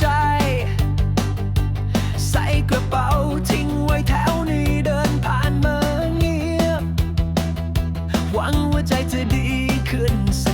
ใจส่กระเป๋าทิ้งไว้แถวนีเดินผ่านเงียบ หวังว่าใจจะดีขึ้นส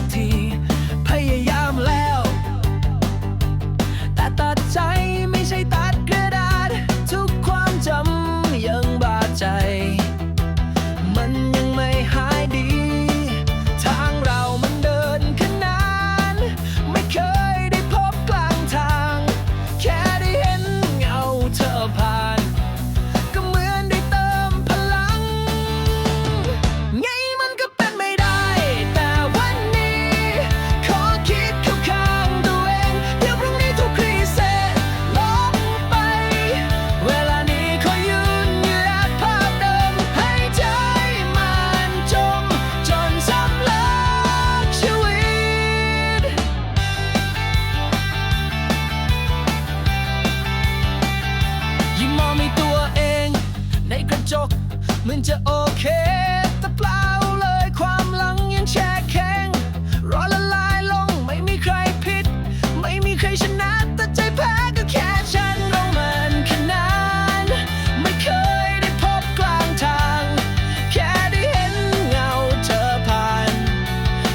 จะโอเค แต่เปล่าเลยความหลังยังแช่แข็งรอละลายลงไม่มีใครผิด ไม่มีใครชนะแต่ใจแพ้ก็แค่ฉันเรามันขนานไม่เคยได้พบกลางทาง แค่ได้เห็นเงาเธอผ่าน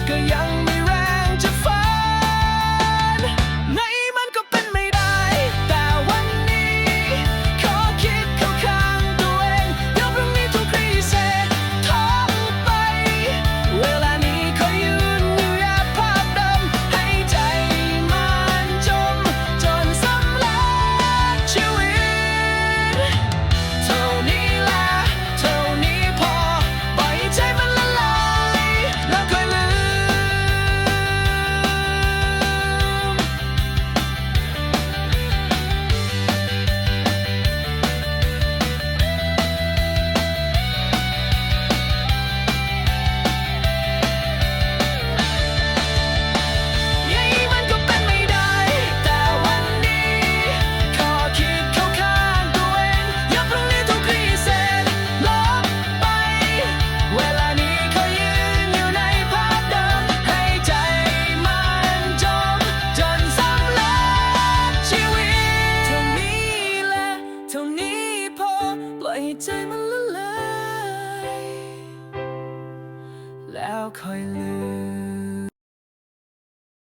ก็ยัง ใจมันละลายแล้วค่อยลืม